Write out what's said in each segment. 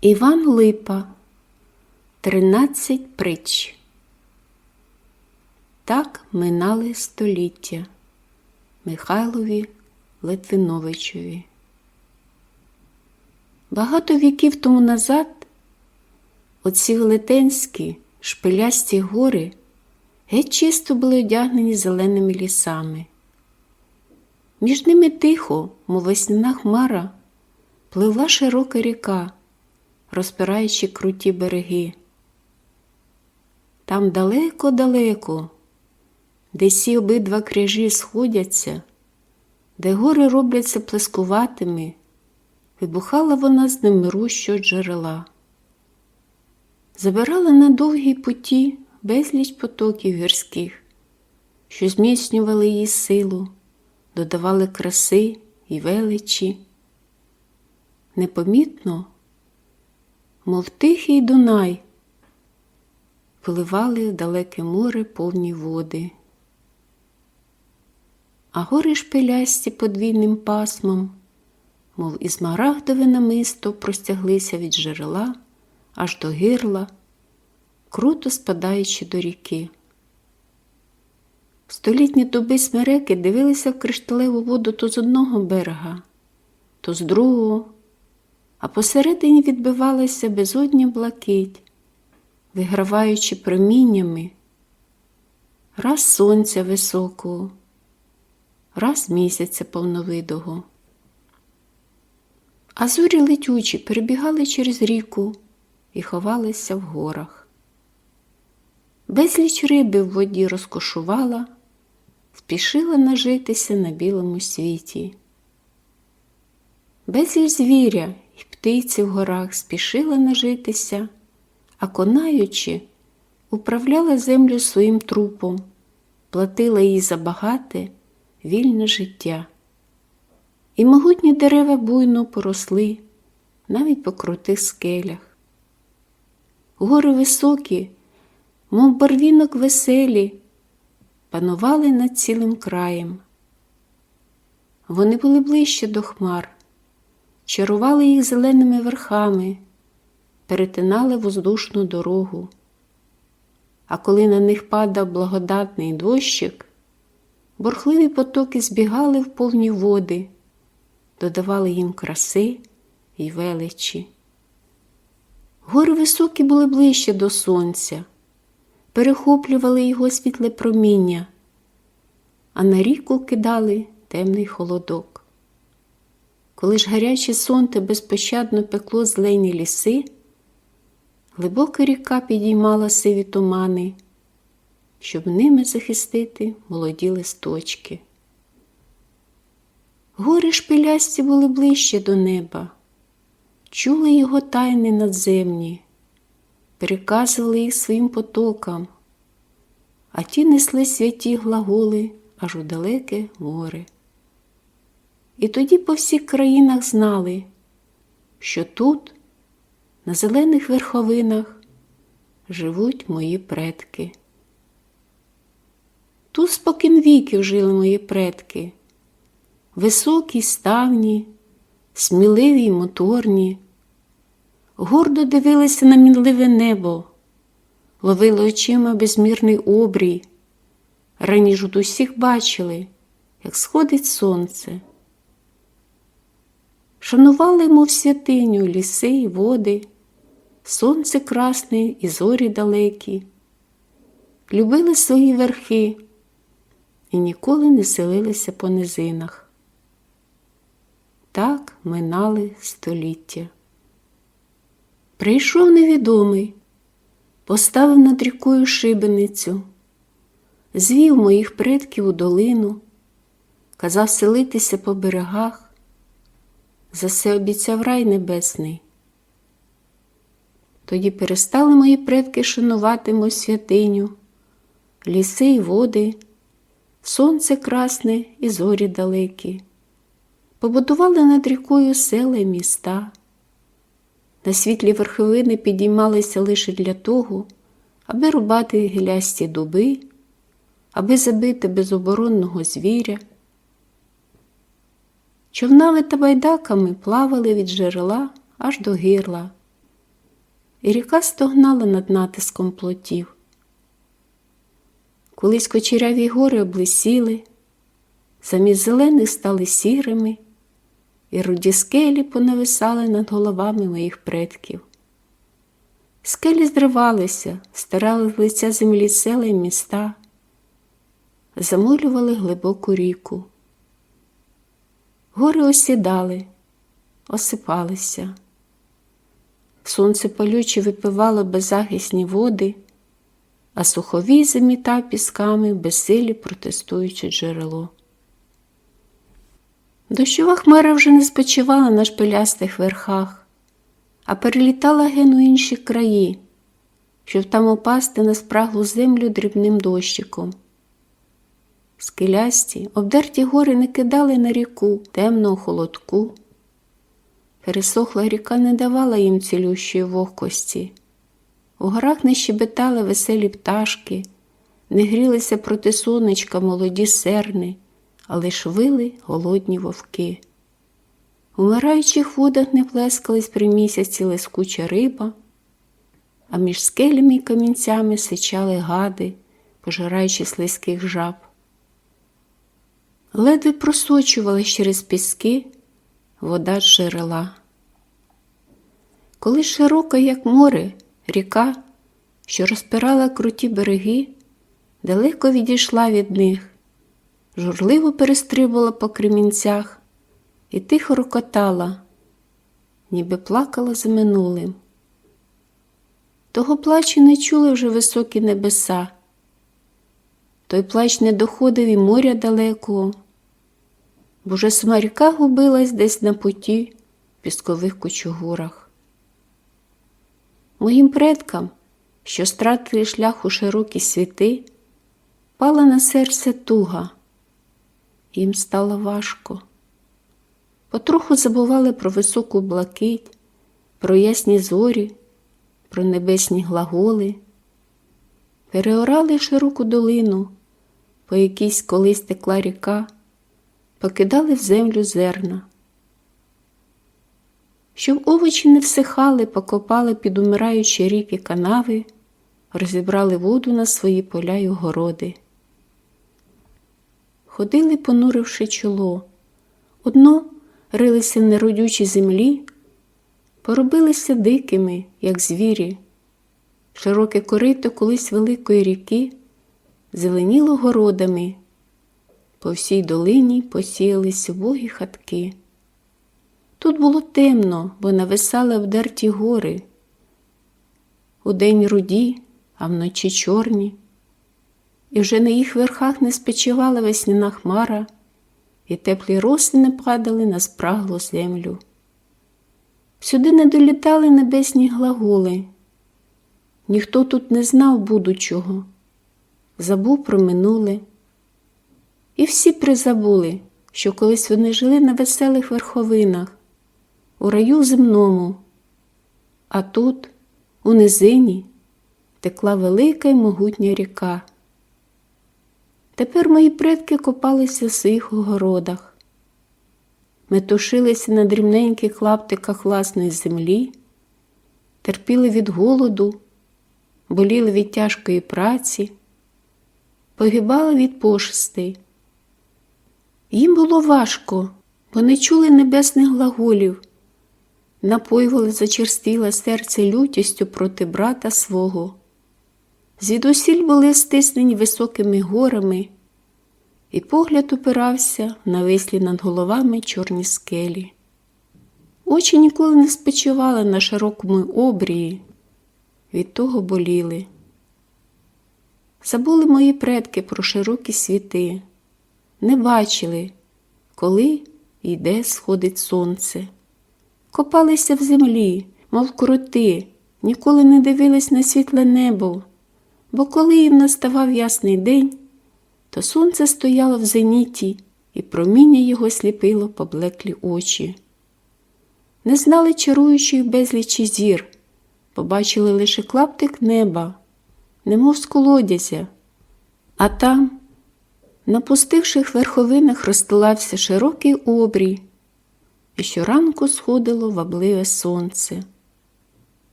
Іван Липа Тринадцять притч. Так минали століття Михайлові Литвиновичові. Багато віків тому назад оці велетенські шпилясті гори геть чисто були одягнені зеленими лісами. Між ними тихо, мов весняна хмара, пливла широка ріка, розпираючи круті береги. Там далеко-далеко, де сі обидва кряжі сходяться, де гори робляться плескуватими, вибухала вона з немирущого джерела. Забирала на довгій путі безліч потоків гірських, що зміцнювали її силу, додавали краси і величі. Непомітно, мов тихий Дунай, виливали в далеке море повні води. А гори шпилясті подвійним пасмом, мов і змарагдове намисто простяглися від джерела аж до гирла, круто спадаючи до ріки. Столітні дуби смереки дивилися в кришталеву воду то з одного берега, то з другого, а посередині відбивалася безодня блакить, виграваючи проміннями раз сонця високого, раз місяця повновидого. А зорі летючі перебігали через ріку і ховалися в горах. Безліч риби в воді розкошувала, спішила нажитися на білому світі. Безліч звіря птиці в горах спішила нажитися, а конаючи, управляла землю своїм трупом, платила їй за багате, вільне життя. І могутні дерева буйно поросли навіть по крутих скелях. Гори високі, мов барвінок веселі, панували над цілим краєм. Вони були ближче до хмар, чарували їх зеленими верхами, перетинали воздушну дорогу. А коли на них падав благодатний дощик, бурхливі потоки збігали в повні води, додавали їм краси і величі. Гори високі були ближче до сонця, перехоплювали його світле проміння, а на ріку кидали темний холодок. Коли ж гаряче сонце безпощадно пекло зелені ліси, глибока ріка підіймала сиві тумани, щоб ними захистити молоді листочки. Гори шпилясті були ближче до неба, чули його тайни надземні, переказували їх своїм потокам, а ті несли святі глаголи аж у далеке море. І тоді по всіх країнах знали, що тут, на зелених верховинах, живуть мої предки. Тут спокін віків жили мої предки, високі, ставні, сміливі й моторні, гордо дивилися на мінливе небо, ловили очима безмірний обрій, раніше от усіх бачили, як сходить сонце. Шанували, мов святиню, ліси й води, сонце красне і зорі далекі, любили свої верхи і ніколи не селилися по низинах. Так минали століття. Прийшов невідомий, поставив над рікою шибеницю, звів моїх предків у долину, казав селитися по берегах за все обіцяв рай небесний. Тоді перестали мої предки шанувати мою святиню, ліси й води, сонце красне і зорі далекі, побудували над рікою села й міста. На світлі верховини підіймалися лише для того, аби рубати гілясті дуби, аби забити безоборонного звіря. Човнами та байдаками плавали від джерела аж до гирла, і ріка стогнала над натиском плотів. Колись кочеряві гори облисіли, замість зелених стали сірими, і руді скелі понависали над головами моїх предків. Скелі зривалися, стирали з лиця землі села й міста, замулювали глибоку ріку. Гори осідали, осипалися. Сонце палюче випивало беззахисні води, а суховій замітав пісками безсилі протестуючи джерело. Дощова хмара вже не спочивала на шпилястих верхах, а перелітала ген у інші краї, щоб там опасти на спраглу землю дрібним дощиком. Скелясті, обдерті гори не кидали на ріку темного холодку. Пересохла ріка не давала їм цілющої вогкості. У горах не щебетали веселі пташки, не грілися проти сонечка молоді серни, а лиш вили голодні вовки. У мираючих водах не плескались при місяці лискуча риба, а між скелями й камінцями сичали гади, пожираючи слизьких жаб. Ледве просочувалась через піски вода джерела. Коли широка, як море, ріка, що розпирала круті береги, далеко відійшла від них, журливо перестрибувала по кремінцях і тихо рокотала, ніби плакала за минулим. Того плачу не чули вже високі небеса. Той плач не доходив і моря далекого, бо вже сама губилась десь на путі в піскових кучугурах. Моїм предкам, що стратили шлях у широкі світи, пала на серце туга, їм стало важко. Потроху забували про високу блакить, про ясні зорі, про небесні глаголи, переорали широку долину, по якійсь колись текла ріка, покидали в землю зерна. Щоб овочі не всихали, покопали під умираючі ріки канави, розібрали воду на свої поля й огороди. Ходили, понуривши чоло, одно рилися в неродючій землі, поробилися дикими, як звірі. Широке корито колись великої ріки зеленіло городами, по всій долині посіялись убогі хатки. Тут було темно, бо нависали обдерті гори. Удень руді, а вночі чорні, і вже на їх верхах не спочивала весняна хмара, і теплі роси не падали на спраглу землю. Сюди не долітали небесні глаголи. Ніхто тут не знав будучого, забув про минуле. І всі призабули, що колись вони жили на веселих верховинах у раю земному, а тут, у низині, текла велика й могутня ріка. Тепер мої предки копалися в своїх огородах, метушилися на дрібненьких клаптиках власної землі, терпіли від голоду, боліли від тяжкої праці, погибали від пошестей. Їм було важко, бо не чули небесних глаголів напоювали зачерствіле серце лютістю проти брата свого. Звідусіль були стиснені високими горами, і погляд упирався на вислі над головами чорні скелі. Очі ніколи не спочивали на широкому обрії, від того боліли. Забули мої предки про широкі світи, не бачили, коли і де сходить сонце. Копалися в землі, мов кроти, ніколи не дивились на світле небо, бо коли їм наставав ясний день, то сонце стояло в зеніті, і проміння його сліпило поблеклі очі. Не знали чаруючих безлічі зір, побачили лише клаптик неба, немов з колодязя, а там, на пустивших верховинах розстилався широкий обрій, і щоранку сходило вабливе сонце.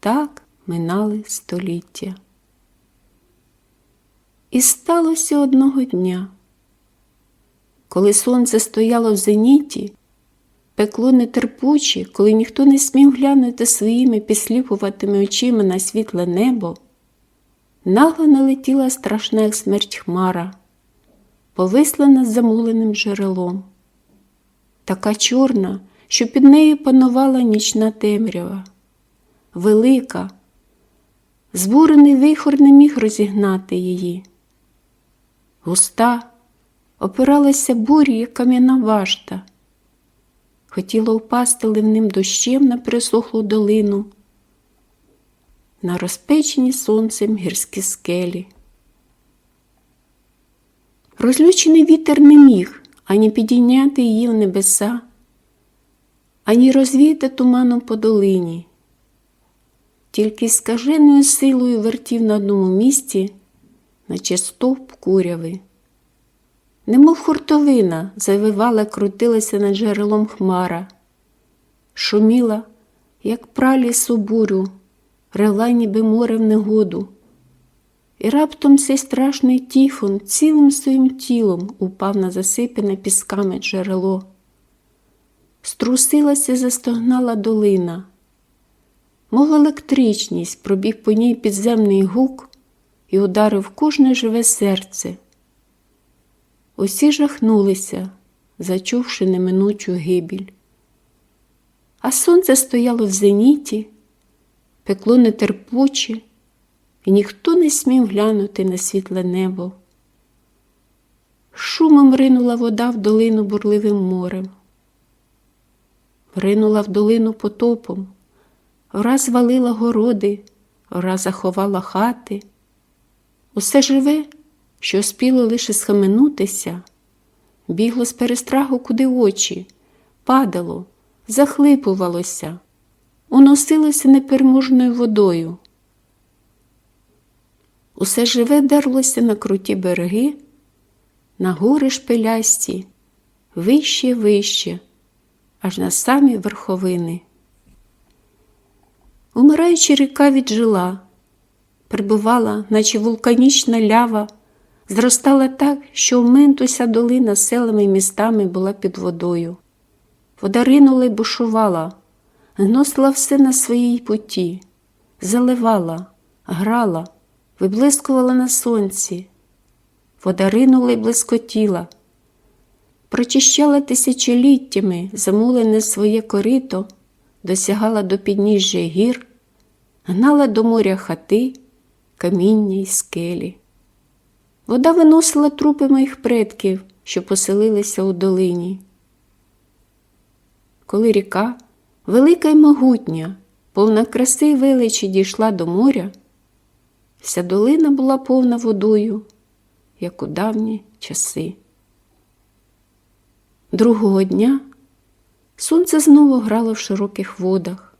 Так минали століття. І сталося одного дня, коли сонце стояло в зеніті, пекло нетерпуче, коли ніхто не смів глянути своїми підсліпуватими очима на світле небо, нагло налетіла страшна смерть хмара, повисла над замуленим джерелом, така чорна, що під нею панувала нічна темрява, велика, збурений вихор не міг розігнати її. Густа опиралася бурі, як кам'яна вашта, хотіла впасти ливним дощем на присохлу долину, на розпечені сонцем гірські скелі. Розлючений вітер не міг ані підійняти її в небеса, ані розвіяти туманом по долині, тільки скаженою силою вертів на одному місці, наче стовп куряви. Немов хуртовина завивала, крутилася над джерелом хмара, шуміла, як праліс у ревла ніби море в негоду. І раптом цей страшний тіфон цілим своїм тілом упав на засипане пісками джерело. Струсилася, застогнала долина, мов електричність пробіг по ній підземний гук і ударив кожне живе серце. Усі жахнулися, зачувши неминучу гибіль. А сонце стояло в зеніті, пекло нетерпуче, і ніхто не смів глянути на світле небо. Шумом ринула вода в долину бурливим морем. Ринула в долину потопом, враз валила городи, враз заховала хати. Усе живе, що спіло лише схаменутися, бігло з перестраху куди очі, падало, захлипувалося, уносилося непереможною водою. Усе живе дерлося на круті береги, на гори шпилясті, вище, вище, аж на самі верховини. Умираючи ріка віджила, прибувала, наче вулканічна лява, зростала так, що вмент уся долина селами і містами була під водою. Вода ринула й бушувала, гносила все на своїй путі, заливала, грала виблискувала на сонці, вода ринула й блискотіла, прочищала тисячоліттями замулене своє корито, досягала до підніжжя гір, гнала до моря хати, каміння й скелі. Вода виносила трупи моїх предків, що поселилися у долині. Коли ріка, велика й могутня, повна краси й величі дійшла до моря, Вся долина була повна водою, як у давні часи. Другого дня сонце знову грало в широких водах,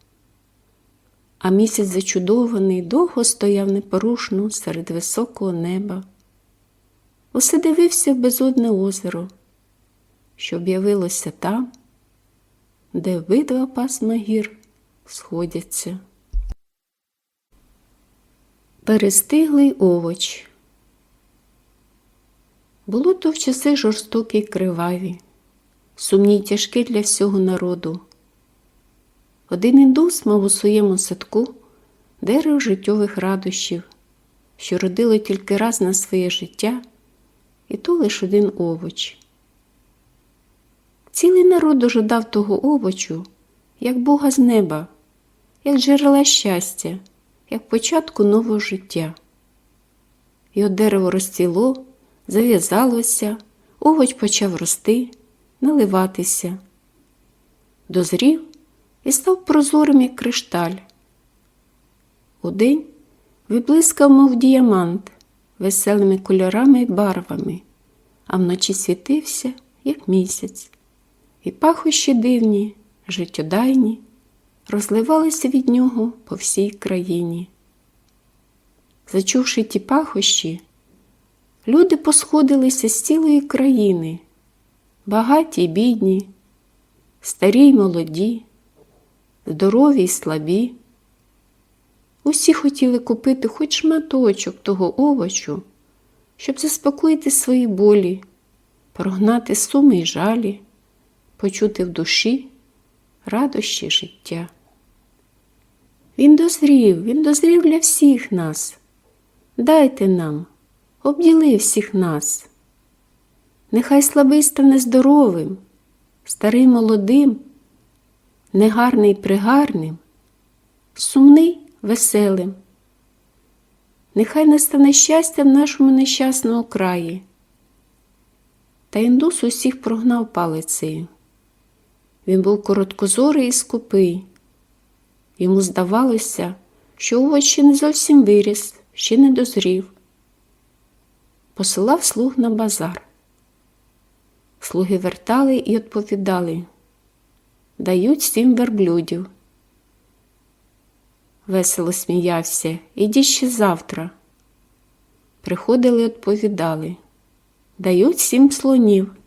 а місяць зачудований довго стояв непорушно серед високого неба. Усе дивився в безодне озеро, що об'явилося там, де обидва пасма гір сходяться. Перестиглий овоч. Було то в часи жорстокі й криваві, сумні й тяжкі для всього народу. Один індус мав у своєму садку дерево життєвих радощів, що родило тільки раз на своє життя, і то лиш один овоч. Цілий народ ожидав того овочу, як Бога з неба, як джерела щастя як початку нового життя. Його дерево розціло, зав'язалося, овоч почав рости, наливатися, дозрів і став прозорим, як кришталь. Удень виблискав, мов діамант, веселими кольорами й барвами, а вночі світився, як місяць, і пахощі дивні, життєдайні розливалися від нього по всій країні. Зачувши ті пахощі, люди посходилися з цілої країни, багаті й бідні, старі й молоді, здорові й слабі. Усі хотіли купити хоч шматочок того овочу, щоб заспокоїти свої болі, прогнати суми й жалі, почути в душі радощі життя. Він дозрів, він дозрів для всіх нас. Дайте нам, обділи всіх нас. Нехай слабий стане здоровим, старий молодим, негарний пригарним, сумний веселим. Нехай настане щастя в нашому нещасному краї. Та індус усіх прогнав палицею. Він був короткозорий і скупий. Йому здавалося, що овоч ще не зовсім виріс, ще не дозрів. Посилав слуг на базар. Слуги вертали і відповідали дають сім верблюдів. Весело сміявся, ідіть ще завтра. Приходили, відповідали дають сім слонів.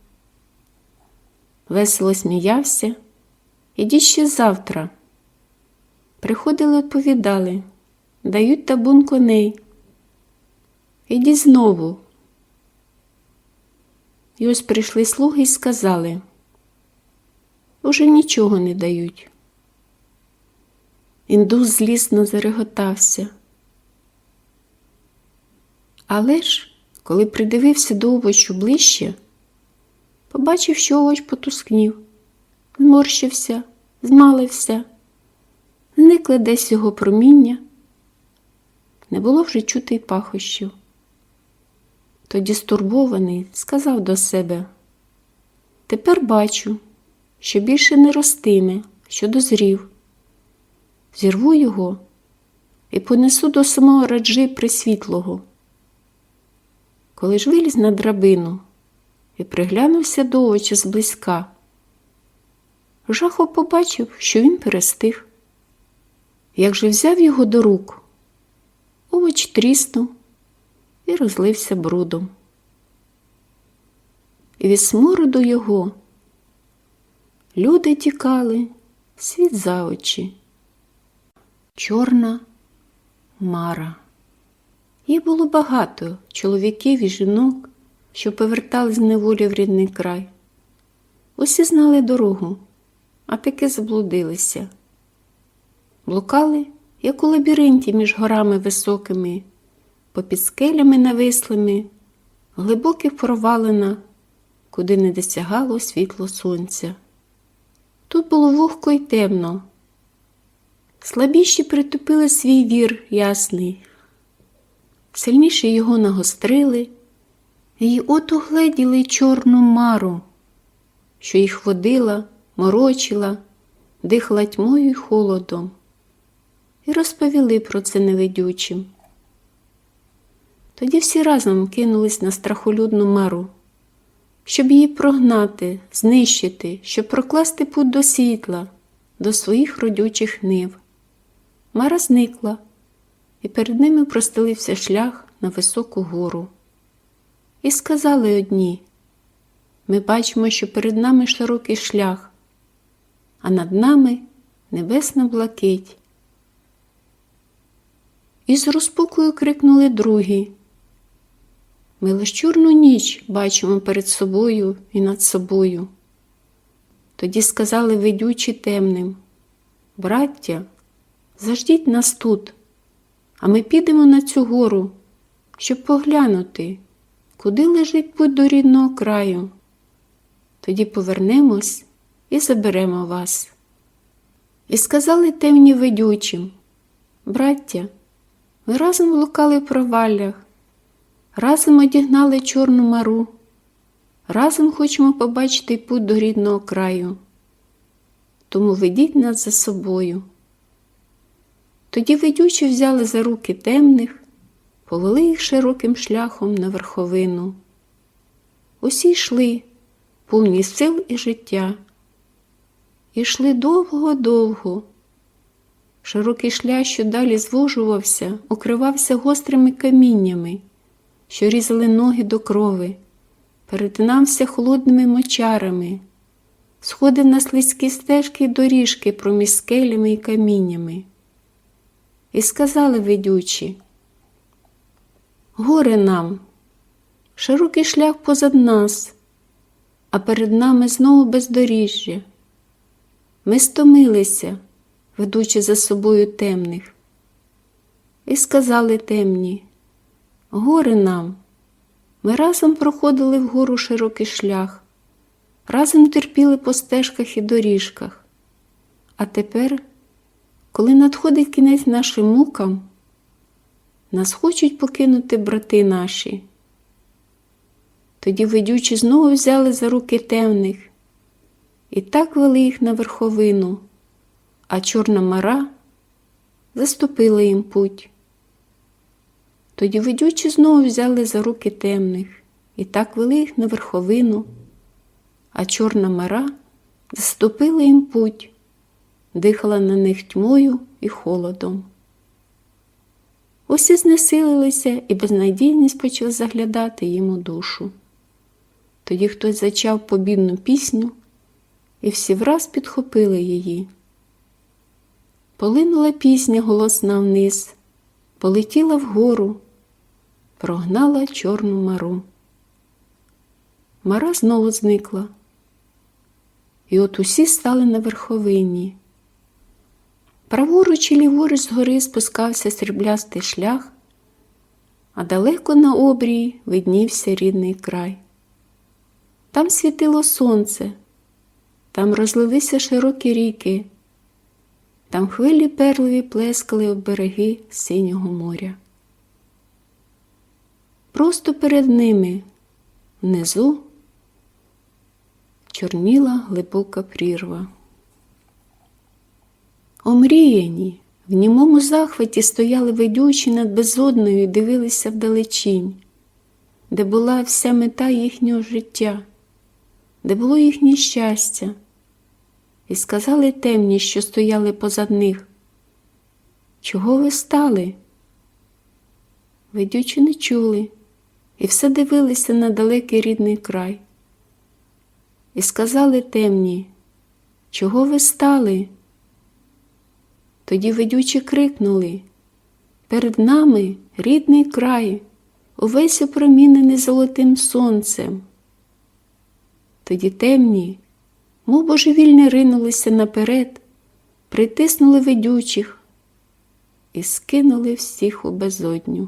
Весело сміявся, ідіть ще завтра. Приходили, відповідали дають табун коней. Ідіть знову. І ось прийшли слуги і сказали уже нічого не дають. Індус злісно зареготався. Але ж, коли придивився до овочу ближче, побачив, що овоч потускнів, зморщився, змалився, зникле десь його проміння, не було вже чути й пахощів. Тоді стурбований сказав до себе Тепер бачу, що більше не ростиме, що дозрів. Зірву його і понесу до самого раджи присвітлого. Коли ж виліз на драбину і приглянувся до очі зблизька, жахо побачив, що він перестиг. Як же взяв його до рук, овоч тріснув і розлився брудом. І від смороду його люди тікали світ за очі. Чорна мара. Їх було багато чоловіків і жінок, що повертали з неволі в рідний край. Усі знали дорогу, а таки заблудилися. Блукали, як у лабіринті між горами високими, попід скелями навислими, глибоких провалина, куди не досягало світло сонця. Тут було вогко й темно. Слабіші притупили свій вір ясний, сильніші його нагострили, і от угледіли чорну мару, що їх водила, морочила, дихала тьмою й холодом, і розповіли про це невидючим. Тоді всі разом кинулись на страхолюдну мару, щоб її прогнати, знищити, щоб прокласти путь до світла, до своїх родючих нив. Мара зникла, і перед ними простелився шлях на високу гору. І сказали одні ми бачимо, що перед нами широкий шлях, а над нами небесна блакить. І з розпукою крикнули другі. Ми лиш ніч бачимо перед собою і над собою. Тоді сказали ведючі темним Браття, заждіть нас тут, а ми підемо на цю гору, щоб поглянути, куди лежить путь до рідного краю. Тоді повернемось і заберемо вас. І сказали темні ведючим Браття, ви разом блукали в проваллях, разом одігнали чорну мару, разом хочемо побачити путь до рідного краю. Тому ведіть нас за собою. Тоді ведючі взяли за руки темних, повели їх широким шляхом на верховину. Усі йшли, повні сил і життя. І йшли довго-довго. Широкий шлях, що далі звужувався, укривався гострими каміннями, що різали ноги до крови, перетинався холодними мочарами, сходив на слизькі стежки й доріжки проміж скелями і каміннями. і сказали ведючі. Горе нам, широкий шлях позад нас, а перед нами знову бездоріжжя. Ми стомилися, ведучи за собою темних. І сказали темні, горе нам, ми разом проходили вгору широкий шлях, разом терпіли по стежках і доріжках. А тепер, коли надходить кінець нашим мукам, нас хочуть покинути брати наші. Тоді ведючі знову взяли за руки темних і так вели їх на верховину, а чорна мара заступила їм путь. Тоді ведючі знову взяли за руки темних і так вели їх на верховину, а чорна мара заступила їм путь, дихала на них тьмою і холодом. Усі знесилилися, і безнадійність почала заглядати їм у душу. Тоді хтось зачав побідну пісню, і всі враз підхопили її. Полинула пісня голосна вниз, полетіла вгору, прогнала чорну мару. Мара знову зникла, і от усі стали на верховині. Праворуч і ліворуч з гори спускався сріблястий шлях, а далеко на обрії виднівся рідний край. Там світило сонце, там розлилися широкі ріки, там хвилі перливі плескали об береги синього моря. Просто перед ними внизу чорніла глибока прірва. Омріяні, в німому захваті стояли ведючі над безодною і дивилися вдалечінь, де була вся мета їхнього життя, де було їхнє щастя, і сказали темні, що стояли позад них. Чого ви стали? Ведючі не чули і все дивилися на далекий рідний край. І сказали темні, чого ви стали? Тоді ведючі крикнули Перед нами рідний край, увесь опромінений золотим сонцем. Тоді темні, мов божевільні ринулися наперед, притиснули ведючих і скинули всіх у безодню.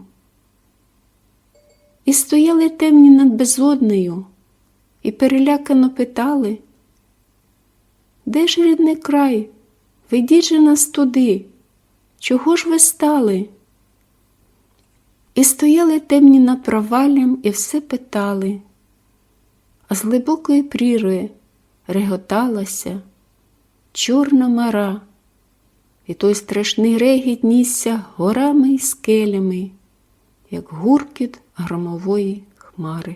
І стояли темні над безоднею, і перелякано питали, де ж рідний край? Ведіть же нас туди, чого ж ви стали? І стояли темні над проваллям і все питали, а з глибокої пріри реготалася чорна мара, і той страшний регіт нісся горами й скелями, як гуркіт громової хмари.